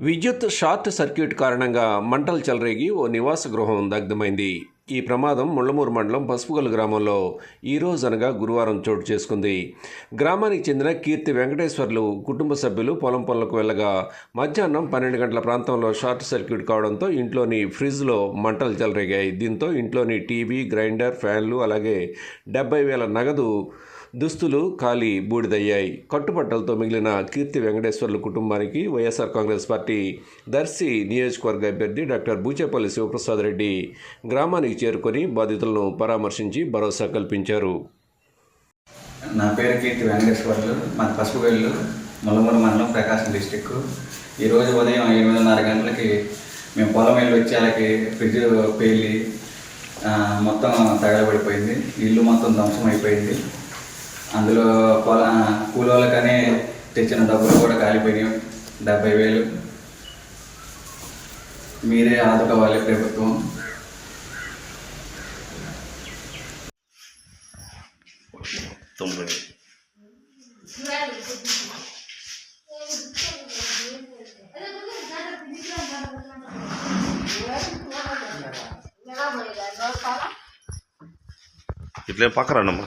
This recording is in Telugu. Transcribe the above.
విద్యుత్ షార్ట్ సర్క్యూట్ కారణంగా మంటలు చెలరేగి ఓ నివాస గృహం దగ్ధమైంది. ఈ ప్రమాదం ముళ్ళమూరు మండలం పసుపుగల్ గ్రామంలో ఈరోజు అనగా గురువారం చోటు చేసుకుంది. గ్రామానికి చెందిన కీర్తి వెంకటేశ్వర్లు కుటుంబ సభ్యులు పొలం పనులకు వెళ్ళగా మధ్యాహ్నం పన్నెండు గంటల ప్రాంతంలో షార్ట్ సర్క్యూట్ కావడంతో ఇంట్లోని ఫ్రిడ్జ్లో మంటలు చెలరేగాయి. దీంతో ఇంట్లోని టీవీ గ్రైండర్ ఫ్యాన్లు అలాగే డెబ్బై వేల నగదు దుస్తులు ఖాళీ బూడిదయ్యాయి. కట్టుబట్టలతో మిగిలిన కీర్తి వెంకటేశ్వర్లు కుటుంబానికి వైఎస్ఆర్ కాంగ్రెస్ పార్టీ దర్శి నియోజకవర్గ అభ్యర్థి డాక్టర్ బూచేపల్లి శివప్రసాద్ రెడ్డి గ్రామానికి చేరుకొని బాధితులను పరామర్శించి భరోసా కల్పించారు. నా పేరు కీర్తి వెంకటేశ్వర్లు. మాది పసుపుగల్లు ముల్లమూరు మండలం ప్రకాశం డిస్టిక్ ఈరోజు ఉదయం ఎనిమిదిన్నర గంటలకి మేము పొలం వెళ్ళి వచ్చి వాళ్ళకి ఫ్రిడ్జ్ పేలి మొత్తం తగలబడిపోయింది. ఇల్లు మొత్తం ధ్వంసం అయిపోయింది. అందులో పొల కూలోళ్ళకనే తెచ్చిన డబ్బులు కూడా కాలిపోయినాయి. డెబ్బై వేలు. మీరే ఆదుకోవాలి ప్రభుత్వం. తొమ్మిది ఇట్లే పక్క రండమ్మా